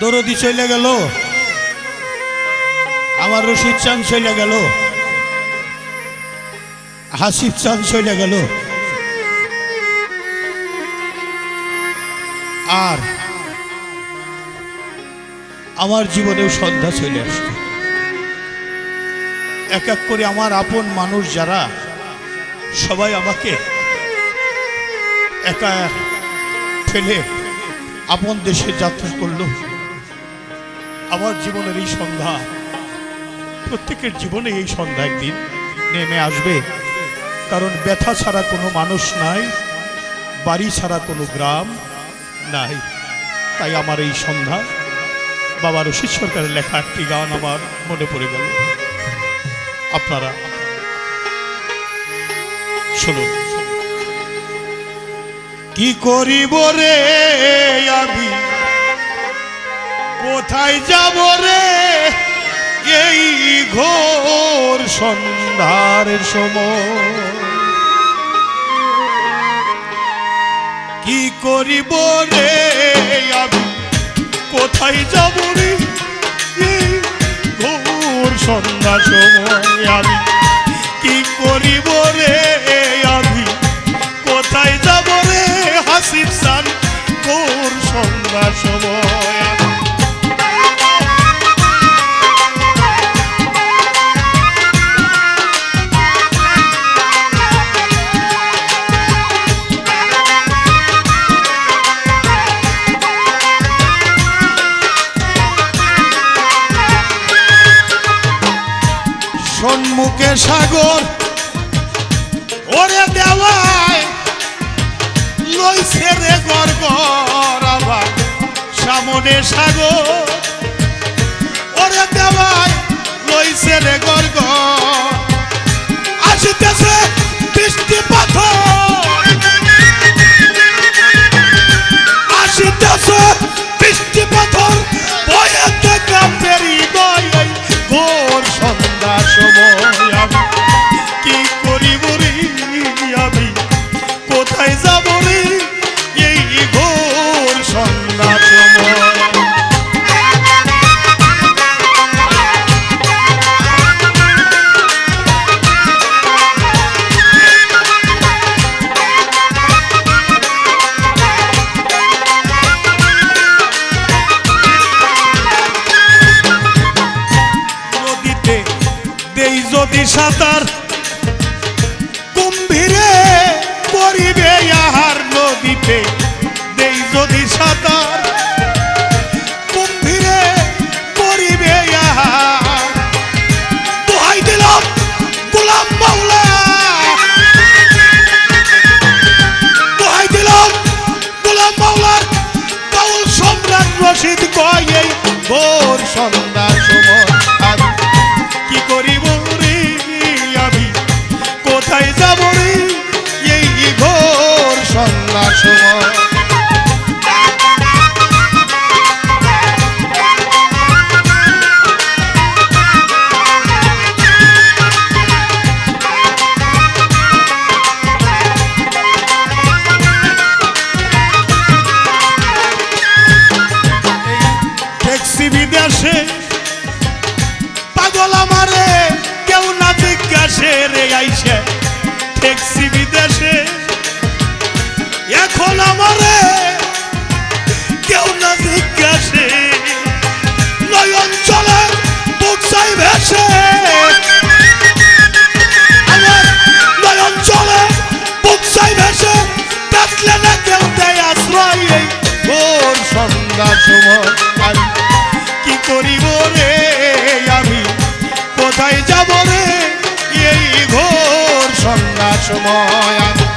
দরদি চলে গেল। আমার রশিদ চান চলে গেল। হাসিব চান চলে গেল। আর আমার জীবনেও সন্ধ্যা চলে আসবে। এক এক করে আমার আপন মানুষ যারা, সবাই আমাকে একা ফেলে আপন দেশে যাত্রা করল। আমার জীবনের এই সন্ধ্যা, প্রত্যেকের জীবনে এই সন্ধ্যা একদিন নেমে আসবে। কারণ ব্যথা ছাড়া কোনো মানুষ নাই, বাড়ি ছাড়া কোনো গ্রাম নাই। তাই আমার এই সন্ধ্যা। বাবা রশিদ সরকারের লেখা একটি গান আমার মনে পড়ে গেল। আপনারা শুনুন। কি করিব রে আমি? কোথায় যাব রে এই ঘোর সন্ধ্যার সময়? কি করিব রে আমি? কোথায় যাব রে এই ঘোর সন্ধ্যা সময় আমি? কি করিব রে সম্মুখে সাগর ওরে দেওয়ায় লইছে রে গর গর আবার সামনে সাগর। যদি সাঁতার। কুম্ভীরে করিবে আহার নদীতে দেই যদি সাঁতার। দোহাই দিলাম গোলাম দোহাই দিলাম সম্রাট রশিদ কয় এই ভোর সন্ধ্যার জিজ্ঞাসে রে কোথায় যাব রে